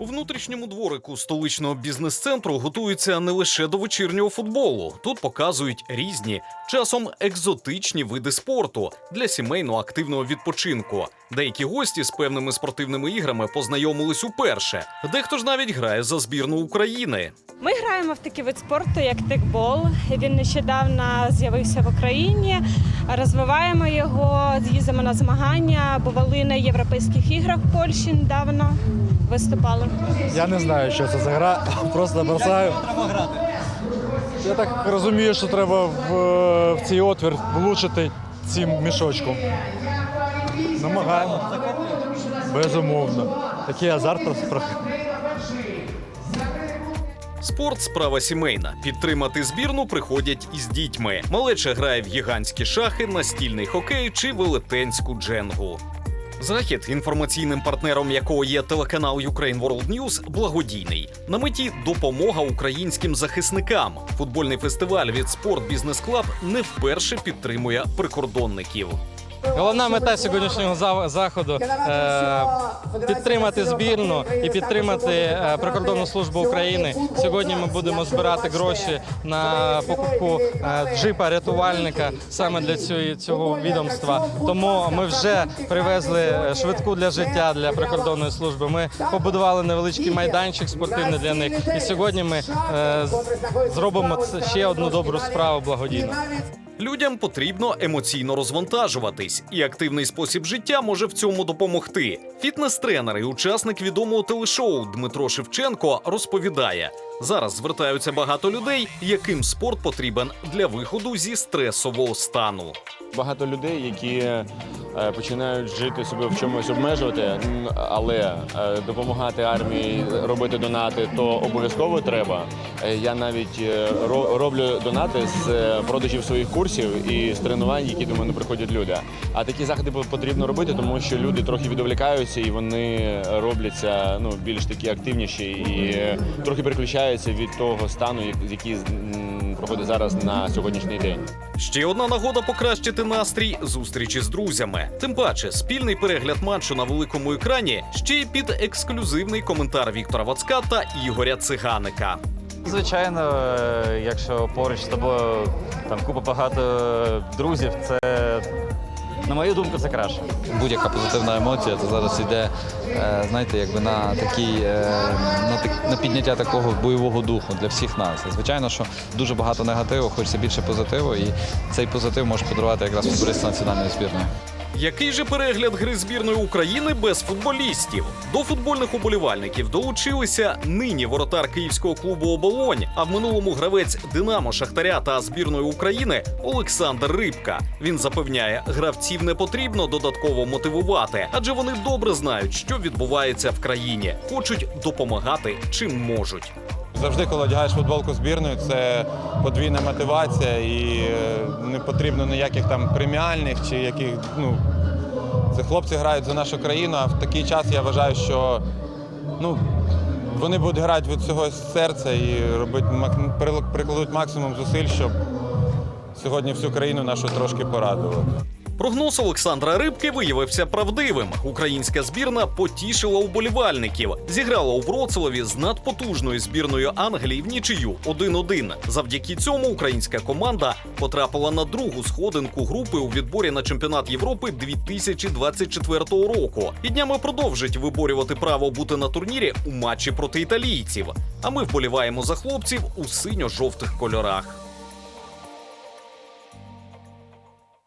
У внутрішньому дворику столичного бізнес-центру готуються не лише до вечірнього футболу. Тут показують різні, часом екзотичні види спорту для сімейно активного відпочинку. Деякі гості з певними спортивними іграми познайомились уперше. Дехто ж навіть грає за збірну України. Ми граємо в такий вид спорту, як тикбол. Він нещодавно з'явився в Україні. Розвиваємо його, їздимо на змагання, бували на європейських іграх в Польщі недавно. Виступали. Я не знаю, що це за гра, просто бросаю. Я так розумію, що треба в, в цей отвір влучити цим мішочком. Намагаємо. Безумовно. Такий азарт просто. Спорт справа сімейна. Підтримати збірну приходять із дітьми. Малеча грає в гігантські шахи, настільний хокей чи велетенську дженгу. Захід, інформаційним партнером якого є телеканал Ukraine World News, благодійний. На меті допомога українським захисникам. Футбольний фестиваль від Sport Business Клаб не вперше підтримує прикордонників. Головна мета сьогоднішнього заходу е, підтримати збірну і підтримати е, прикордонну службу України. Сьогодні ми будемо збирати гроші на покупку е, джипа рятувальника саме для цього, відомства. Тому ми вже привезли швидку для життя для прикордонної служби. Ми побудували невеличкий майданчик спортивний для них. І сьогодні ми зробимо ще одну добру справу благодійну. Людям потрібно емоційно розвантажуватись, і активний спосіб життя може в цьому допомогти. Фітнес-тренер і учасник відомого телешоу Дмитро Шевченко розповідає: зараз звертаються багато людей, яким спорт потрібен для виходу зі стресового стану. Багато людей, які е, починають жити себе в чомусь обмежувати, але е, допомагати армії, робити донати, то обов'язково треба. Е, Я навіть роблю донати з продажів своїх курсів і з тренувань, які до мене приходять люди. А такі заходи потрібно робити, тому що люди трохи відволікаються і вони робляться ну більш такі активніші і трохи переключаються від того стану, як- який проходить зараз на сьогоднішній день. Ще одна нагода покращити настрій зустрічі з друзями. Тим паче, спільний перегляд матчу на великому екрані ще й під ексклюзивний коментар Віктора Вацка та Ігоря Циганика. Звичайно, е, якщо поруч з тобою там купа багато друзів, це на мою думку, це краще. будь-яка позитивна емоція, це зараз йде, е, знаєте, якби на такий е, на, підняття такого бойового духу для всіх нас. Звичайно, що дуже багато негативу, хочеться більше позитиву, і цей позитив може подарувати якраз футболісти національної збірної. Який же перегляд гри збірної України без футболістів? До футбольних уболівальників долучилися нині воротар київського клубу Оболонь, а в минулому гравець Динамо Шахтаря та збірної України Олександр Рибка. Він запевняє, гравців не потрібно додатково мотивувати, адже вони добре знають, що відбувається в країні, хочуть допомагати чим можуть. Завжди, коли одягаєш футболку збірної, це подвійна мотивація і е, не потрібно ніяких там преміальних чи яких. Ну, це хлопці грають за нашу країну, а в такий час я вважаю, що ну, вони будуть грати від цього серця і робити, прикладуть максимум зусиль, щоб сьогодні всю країну нашу трошки порадувати. Прогноз Олександра Рибки виявився правдивим. Українська збірна потішила уболівальників. Зіграла у Вроцлаві з надпотужною збірною Англії в нічию 1-1. Завдяки цьому українська команда потрапила на другу сходинку групи у відборі на чемпіонат Європи 2024 року. І днями продовжить виборювати право бути на турнірі у матчі проти італійців. А ми вболіваємо за хлопців у синьо-жовтих кольорах.